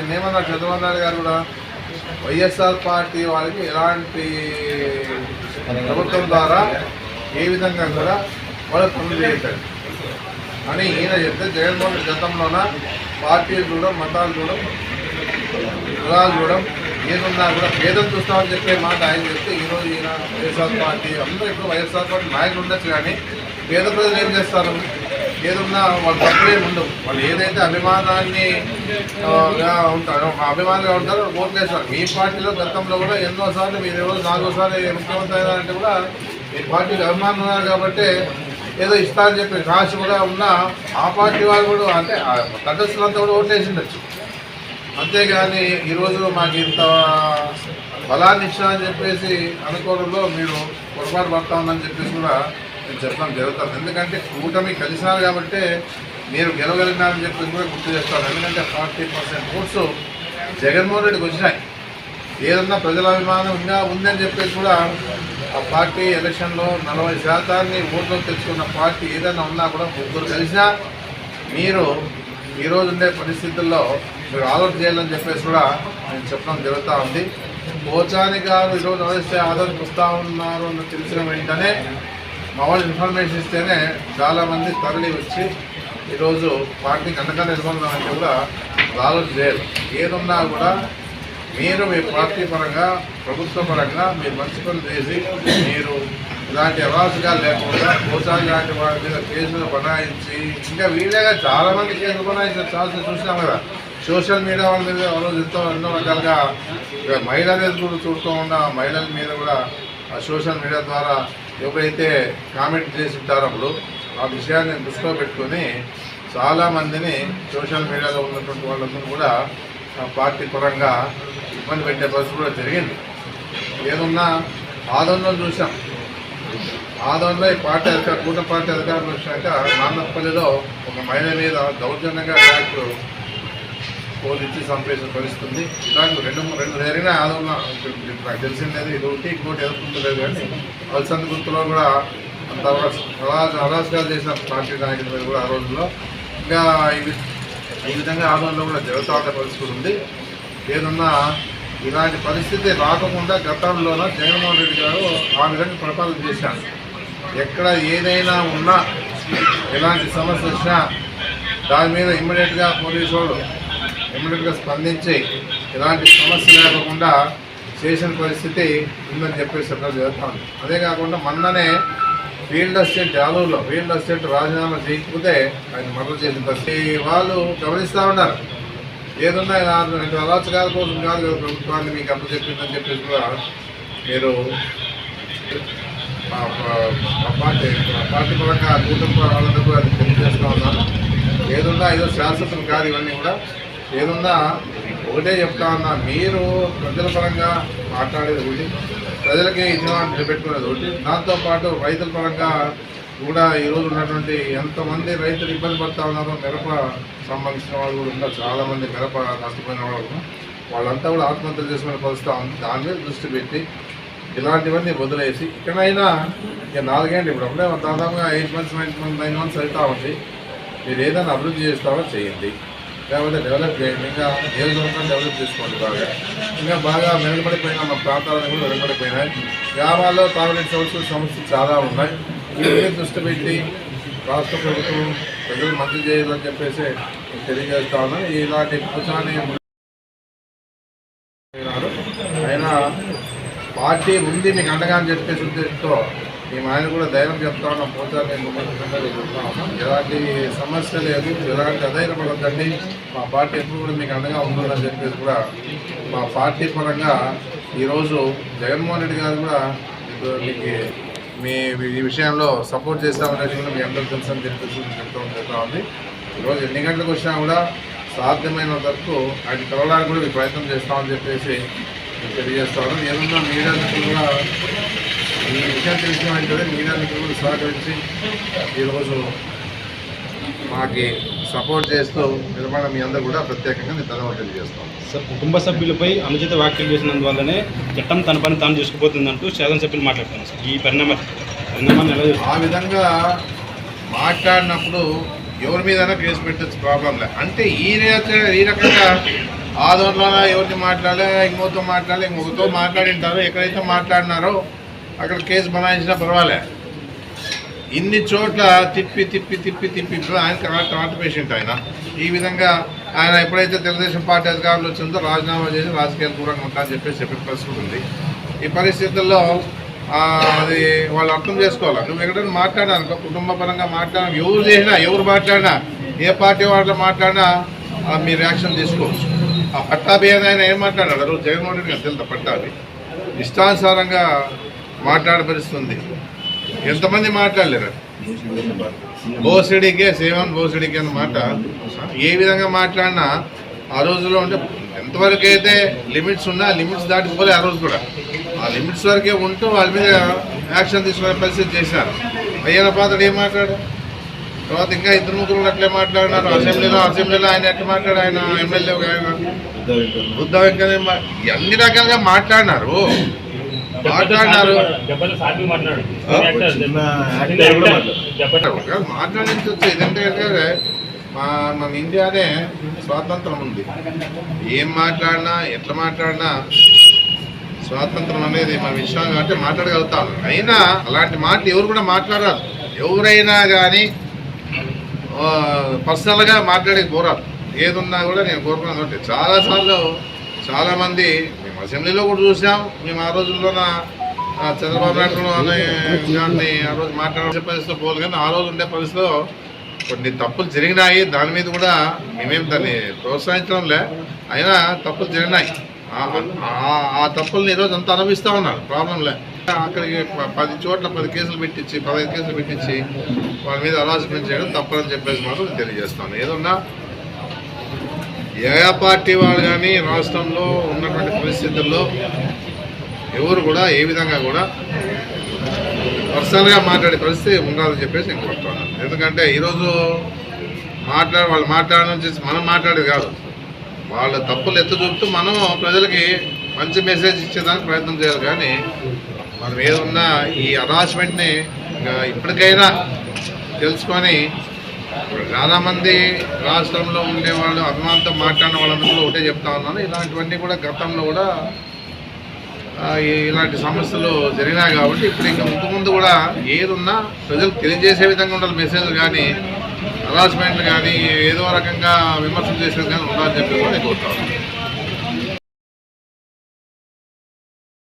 నిన్నేమన్నా చంద్రబాబు నాయుడు గారు కూడా వైఎస్ఆర్ పార్టీ వాళ్ళకి ఎలాంటి ప్రభుత్వం ద్వారా ఏ విధంగా కూడా వాళ్ళు పనులు చేయట్లేదు. అని ఈయన చెప్తే జగన్మోహన్ రెడ్డి గతంలోన పార్టీలు చూడడం మతాలు చూడడం కులాలు చూడడం ఏదున్నా కూడా భేదం చూస్తామని చెప్పే మాట ఆయన చెప్తే ఈరోజు ఈయన వైఎస్ఆర్ పార్టీ అందరూ ఇప్పుడు వైఎస్ఆర్ పార్టీ నాయకులు ఉండొచ్చు కానీ పేద ప్రజలు ఏం చేస్తారు? ఏదున్నా వాళ్ళు తప్పులేమి ఉండవు వాళ్ళు ఏదైతే అభిమానాన్ని ఉంటారో ఆ ఉంటారో వాళ్ళు మీ పార్టీలో గతంలో కూడా ఎన్నోసార్లు మీరు ఈరోజు నాలుగోసారి ముఖ్యమంత్రి అయినారంటే కూడా మీ పార్టీకి అభిమానం ఉన్నారు కాబట్టి ఏదో ఇస్తారని చెప్పి రాసి కూడా ఉన్న ఆ పార్టీ వాళ్ళు కూడా అంటే ఆ తటస్థులంతా కూడా ఓట్లేసి ఉండొచ్చు అంతేగాని ఈరోజు మాకు ఇంత బలాన్ని ఇచ్చా అని చెప్పేసి అనుకోవడంలో మీరు పొరపాటు పడతా ఉందని చెప్పేసి కూడా నేను చెప్పడం జరుగుతుంది. ఎందుకంటే కూటమి కలిసినారు కాబట్టి మీరు గెలవగలిగినారని చెప్పి కూడా గుర్తు చేస్తారు. ఎందుకంటే ఫార్టీ పర్సెంట్ ఓట్స్ జగన్మోహన్ రెడ్డికి వచ్చినాయి. ఏదన్నా ప్రజల అభిమానం ఇంకా ఉందని చెప్పేసి కూడా ఆ పార్టీ ఎలక్షన్లో నలభై శాతాన్ని ఓట్లో తెచ్చుకున్న పార్టీ ఏదైనా ఉన్నా కూడా ముగ్గురు కలిసినా మీరు ఈరోజు ఉండే పరిస్థితుల్లో మీరు ఆదర్ చేయాలని చెప్పేసి కూడా నేను చెప్పడం జరుగుతూ ఉంది. పోచాని గారు ఈరోజు నడిస్తే ఆదరణకు వస్తూ ఉన్నారు అని తెలిసిన వెంటనే మా వాళ్ళు ఇన్ఫర్మేషన్ ఇస్తేనే చాలామంది తరలి వచ్చి ఈరోజు పార్టీకి అండగా నిలబడాలంటే కూడా ఆలోచన లేదు. ఏదున్నా కూడా మీరు మీ పార్టీ పరంగా ప్రభుత్వ పరంగా మీరు మంచి పనులు చేసి మీరు ఇలాంటి అవాసకాలు లేకుండా కోసాలు లాంటి వాటి మీద కేసులు బనాయించి ఇంకా వీళ్ళగా చాలామంది కేసులు బనాయించారు చాలా చూసినాం కదా. సోషల్ మీడియా వాళ్ళ మీద ఆ ఎంతో ఎన్నో రకాలుగా మహిళల మీద కూడా చూడుతూ ఉన్న. మహిళల మీద కూడా ఆ సోషల్ మీడియా ద్వారా ఎవరైతే కామెంట్ చేసి ఉంటారో అప్పుడు ఆ విషయాన్ని దృష్టిలో పెట్టుకొని చాలామందిని సోషల్ మీడియాలో ఉన్నటువంటి వాళ్ళందరూ కూడా ఆ పార్టీ పరంగా ఇబ్బంది పెట్టే పరిస్థితి కూడా జరిగింది. ఏదున్నా ఆదరణలో చూసాం. ఆదరణలో ఈ పార్టీ అధికారులు కూట పార్టీ అధికారులు వచ్చాక నాన్నపల్లిలో ఒక మహిళ మీద దౌర్జన్యంగా బ్యాగ్లు పోలిచ్చి చంపేసిన పరిస్థితి ఉంది ఇలాంటి రెండు మూడు- రెండు జరిగిన ఆదరణ నాకు తెలిసిందేది ఇది ఒకటి ఇంకోటి ఎదుర్కొంటలేదు కానీ వలసంత గుర్తులో కూడా అంత అరాజ చేసిన పార్టీ నాయకుల మీద కూడా ఆ రోజుల్లో ఇంకా ఈ విధంగా ఆందోళనలో కూడా జరుగుతూ పరిస్థితి ఉంది. ఏదన్నా ఇలాంటి పరిస్థితి రాకుండా గతంలోన జగన్మోహన్ రెడ్డి గారు ఆ విధంగా పరిపాలన చేశారు. ఎక్కడ ఏదైనా ఉన్నా ఎలాంటి సమస్య వచ్చినా దాని మీద ఇమ్మీడియట్గా పోలీసు వాళ్ళు ఇమ్మీడియట్గా స్పందించి ఎలాంటి సమస్య లేకుండా చేసిన పరిస్థితి ఉందని చెప్పేసి చెప్పడం జరుగుతుంది అదే కాకుండా మొన్ననే ఫీల్డ్ అసిస్టెంట్ ఆలూరులో ఫీల్డ్ అసిస్టెంట్ రాజీనామా చేయకపోతే ఆయన మర్డర్ చేసిన పరిస్థితి. వాళ్ళు గమనిస్తూ ఉన్నారు. ఏదున్నా కాదు అరాచకాల కోసం కాదు కదా ప్రభుత్వాన్ని మీకు అప్పు చెప్పిందని చెప్పేసి కూడా మీరు పార్టీ పార్టీ పరంగా కూటమి వాళ్ళందరూ కూడా అది తెలియజేస్తూ ఉన్నాను ఏదున్నా ఏదో శాశ్వతం కాదు ఇవన్నీ కూడా. నేనున్నా ఒకటే చెప్తా ఉన్నా మీరు ప్రజల పరంగా మాట్లాడేది ఒకటి ప్రజలకి ఇన్వాల్వ్ నిలబెట్టుకునేది ఒకటి. దాంతోపాటు రైతుల పరంగా కూడా ఈరోజు ఉన్నటువంటి ఎంతమంది రైతులు ఇబ్బంది పడతా ఉన్నారో మిరప సంబంధించిన వాళ్ళు కూడా ఉన్నారు చాలామంది మిరప నష్టపోయిన వాళ్ళు వాళ్ళంతా కూడా ఆత్మహత్యలు చేసుకునే పరిస్థితి ఉంది. దాని మీద దృష్టి పెట్టి ఇలాంటివన్నీ వదిలేసి ఇక్కడైనా ఇక నాలుగేళ్ళు ఇప్పుడు అప్పుడే దాదాపుగా eight months nine months nine months అవుతా ఉంది. మీరు ఏదైనా అభివృద్ధి చేస్తారో చేయండి. లేకపోతే డెవలప్ చేయండి ఇంకా నియోజకవర్గం డెవలప్ చేసుకోండి బాగా. ఇంకా బాగా మెరుగుపడిపోయిన మా ప్రాంతాలను కూడా మెరుగుపడిపోయినాయి. గ్రామాల్లో తాగునీటి సమస్యలు సమస్యలు చాలా ఉన్నాయి. వీటిని దృష్టి పెట్టి రాష్ట్ర ప్రభుత్వం ప్రజలు మంచి చేయాలని చెప్పేసి తెలియజేస్తా ఉన్నాను ఇలాంటి ప్రచారాన్ని అయినా పార్టీ ఉంది మీకు అండగా అని చెప్పేసి ఉద్దేశంతో మేము ఆయన కూడా ధైర్యం చెప్తా ఉన్నాం పోతా నేను ముఖ్యమంత్రి చెప్తా ఉన్నాం ఎలాంటి సమస్య లేదు ఎలాంటి అధైర్యపడద్దండి మా పార్టీ ఎప్పుడు కూడా మీకు అండగా ఉంటుందని చెప్పేసి కూడా మా పార్టీ పరంగా ఈరోజు జగన్మోహన్ రెడ్డి గారు కూడా మీకు మీకు మీ ఈ విషయంలో సపోర్ట్ చేస్తామనేది కూడా మీ అందరూ తెలుసు అని చెప్పేసి చెప్తా చెప్తా ఉంది. ఈరోజు ఎన్ని గంటలకు వచ్చినా కూడా సాధ్యమైన వరకు ఆయన కలవడానికి కూడా మీ ప్రయత్నం చేస్తామని చెప్పేసి తెలియజేస్తాను ఏదన్నా మీడియా కూడా ఈ విషయం తెలిసిన వెంటనే కూడా సహకరించి ఈరోజు మాకి సపోర్ట్ చేస్తూ నిలబడిన మీ అందరూ కూడా ప్రత్యేకంగా నేను ధన్యవాదాలు తెలియజేస్తాను సార్ కుటుంబ సభ్యులపై అనుచిత వ్యాఖ్యలు చేసినందువల్లనే చట్టం తన పని తాను చేసుకుపోతుందంటూ శాసనసభ్యులు మాట్లాడుతున్నారు సార్. ఈ పరిణామ పరిణామాన్ని ఎలా? ఆ విధంగా మాట్లాడినప్పుడు ఎవరి మీదైనా కేసు పెట్టచ్చు ప్రాబ్లం లే. అంటే ఈ ఈ రకంగా ఆ దాంట్లో ఎవరిని మాట్లాడలే ఇంకొకతో మాట్లాడలే ఇంకొకతో మాట్లాడింటారు ఎక్కడైతే మాట్లాడినారో అక్కడ కేసు బనాయించినా పర్వాలే. ఇన్ని చోట్ల తిప్పి తిప్పి తిప్పి తిప్పి ఆయన హార్ట్ పేషెంట్ ఆయన. ఈ విధంగా ఆయన ఎప్పుడైతే తెలుగుదేశం పార్టీ అధికారులు వచ్చిందో రాజీనామా చేసి రాజకీయాలు దూరంగా ఉంటారని చెప్పేసి చెప్పే పరిస్థితి ఉంది. ఈ పరిస్థితుల్లో అది వాళ్ళు అర్థం చేసుకోవాలి? నువ్వు ఎక్కడైనా మాట్లాడాను కుటుంబ పరంగా మాట్లాడాను ఎవరు చేసినా ఎవరు మాట్లాడినా ఏ పార్టీ వాళ్ళు మాట్లాడినా మీ రియాక్షన్ తీసుకోవచ్చు. ఆ పట్టాభి అని ఆయన ఏం మాట్లాడాడు? రోజు జగన్మోహన్ రెడ్డి గారు తెలుసు పట్టాభి ఇష్టానుసారంగా మాట్లాడపరుస్తుంది. ఎంతమంది మాట్లాడలేరు? బోసిడికే సేవన్ బోసిడికే అన్న మాట ఏ విధంగా మాట్లాడినా ఆ రోజులో ఉంటే ఎంతవరకు అయితే లిమిట్స్ ఉన్నా లిమిట్స్ దాటిపోలే ఆ రోజు కూడా. ఆ లిమిట్స్ వరకే ఉంటూ వాళ్ళ మీద యాక్షన్ తీసుకునే పరిస్థితి చేశారు. అయ్యన పాత్ర ఏం మాట్లాడు తర్వాత ఇంకా ఇద్దరు ముగ్గురు అట్లే మాట్లాడినారు. అసెంబ్లీలో అసెంబ్లీలో ఆయన ఎట్లా మాట్లాడు ఆయన ఎమ్మెల్యే ఆయన. బుద్ధ వెంకయ్య అన్ని రకాలుగా మాట్లాడినారు? మాట్లాడినారు మాట్లాడించవచ్చు ఇదంటే మా మన ఇండియానే స్వాతంత్రం ఉంది. ఏం మాట్లాడినా ఎట్లా మాట్లాడినా స్వాతంత్రం అనేది మన విషయం అంటే మాట్లాడగలుగుతాం. అయినా అలాంటి మాట ఎవరు కూడా మాట్లాడారు. ఎవరైనా కానీ పర్సనల్గా మాట్లాడే కోరారు ఏదున్నా కూడా నేను కోరుకున్నాను అంటే చాలాసార్లు చాలామంది అసెంబ్లీలో కూడా చూసాం మేము ఆ రోజుల్లోన చంద్రబాబు నాయుడు అనే ఆ రోజు మాట్లాడే పరిస్థితిలో పోదు కానీ ఆ రోజు ఉండే పరిస్థితిలో కొన్ని తప్పులు జరిగినాయి. దాని మీద కూడా మేమేం దాన్ని ప్రోత్సహించడంలే. అయినా తప్పులు జరిగినాయి. ఆ- తప్పుల్ని ఈరోజు అంతా అనుభవిస్తూ ఉన్నారు. ప్రాబ్లంలే అక్కడికి పది చోట్ల పది కేసులు పెట్టించి పదహైదు కేసులు పెట్టించి వాళ్ళ మీద అలాసిమెంట్ చేయడం తప్పదని చెప్పేసి మాత్రం తెలియజేస్తాను. ఏదన్నా ఏ పార్టీ వాళ్ళు కానీ రాష్ట్రంలో ఉన్నటువంటి పరిస్థితుల్లో ఎవరు కూడా ఏ విధంగా కూడా పర్సనల్గా మాట్లాడే పరిస్థితి ఉండాలని చెప్పేసి నేను కోరుతున్నాను. ఎందుకంటే ఈరోజు మాట్లాడ వాళ్ళు మాట్లాడడం చేసి మనం మాట్లాడేది కాదు. వాళ్ళ తప్పులు ఎత్తు చూపుతూ మనం ప్రజలకి మంచి మెసేజ్ ఇచ్చేదానికి ప్రయత్నం చేయాలి. కానీ మనం ఏదన్నా ఈ హరాస్మెంట్ని ఇప్పటికైనా తెలుసుకొని చాలామంది రాష్ట్రంలో ఉండేవాళ్ళు అభిమానంతో మాట్లాడిన వాళ్ళందరూ కూడా ఒకటే చెప్తా ఉన్నాను. ఇలాంటివన్నీ కూడా గతంలో కూడా ఇలాంటి సమస్యలు జరిగినాయి కాబట్టి ఇప్పుడు ఇంకా ముందు ముందు కూడా ఏదున్నా ప్రజలకు తెలియజేసే విధంగా ఉండాలి మెసేజ్ కానీ హరాస్మెంట్లు కానీ ఏదో రకంగా విమర్శలు చేసేది కానీ ఉండాలని చెప్పి కూడా నేను కోరుతాను